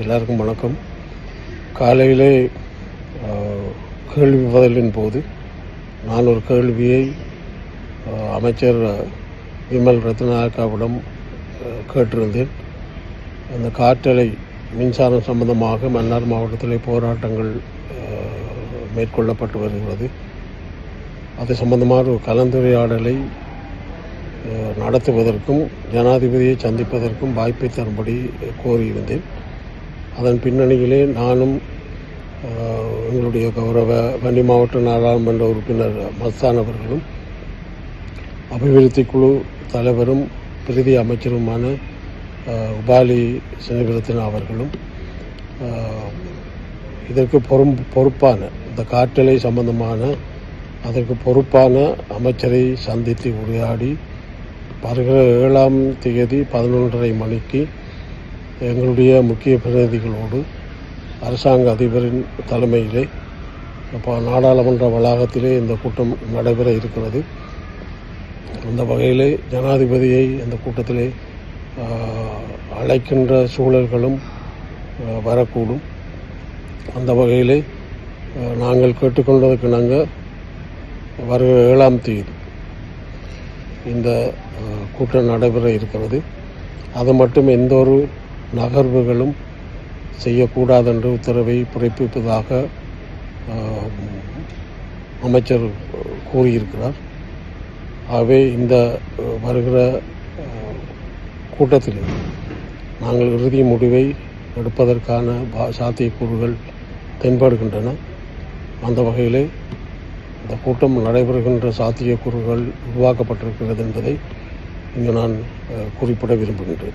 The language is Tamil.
எல்லாருக்கும் வணக்கம். காலையிலே கேள்வி பதிலின் போது நான் ஒரு கேள்வியை அமைச்சர் விமல் ரத்னாக்காவிடம் கேட்டிருந்தேன். அந்த காற்றலை மின்சாரம் சம்பந்தமாக மன்னார் மாவட்டத்தில் போராட்டங்கள் மேற்கொள்ளப்பட்டு வருகிறது. அது சம்பந்தமாக ஒரு கலந்துரையாடலை நடத்துவதற்கும் ஜனாதிபதியை சந்திப்பதற்கும் வாய்ப்பை தரும்படி கோரியிருந்தேன். அதன் பின்னணியிலே நானும் எங்களுடைய கௌரவ வன்னி மாவட்ட நாடாளுமன்ற உறுப்பினர் மஸ்தான் அவர்களும் அபிவிருத்தி குழு தலைவரும் பிரதி அமைச்சருமான உபாலி சினவிரத்தன் அவர்களும் இதற்கு பொறும் பொறுப்பான இந்த காற்றலை சம்பந்தமான அதற்கு பொறுப்பான அமைச்சரை சந்தித்து உரையாடி வருகிற ஏழாம் தேதி பதினொன்றரை மணிக்கு எங்களுடைய முக்கிய பிரதிநிதிகளோடு அரசாங்க அதிபரின் தலைமையிலே இப்போ நாடாளுமன்ற வளாகத்திலே இந்த கூட்டம் நடைபெற இருக்கிறது. அந்த வகையிலே ஜனாதிபதியை அந்த கூட்டத்திலே அழைக்கின்ற சூழல்களும் வரக்கூடும். அந்த வகையிலே நாங்கள் கேட்டுக்கொண்டதற்கு நாங்கள் வருகிற ஏழாம் தேதி இந்த கூட்டம் நடைபெற இருக்கிறது. அது மட்டும் எந்த ஒரு நகர்வுகளும் செய்யக்கூடாதென்ற உத்தரவை பிறப்பிப்பதாக அமைச்சர் கூறியிருக்கிறார். ஆகவே இந்த வருகிற கூட்டத்தில் நாங்கள் இறுதி முடிவை எடுப்பதற்கான பா- சாத்தியக்கூறுகள் தென்படுகின்றன. அந்த வகையிலே இந்த கூட்டம் நடைபெறுகின்ற சாத்தியக்கூறுகள் உருவாக்கப்பட்டிருக்கிறது என்பதை இங்கு நான் குறிப்பிட விரும்புகின்றேன்.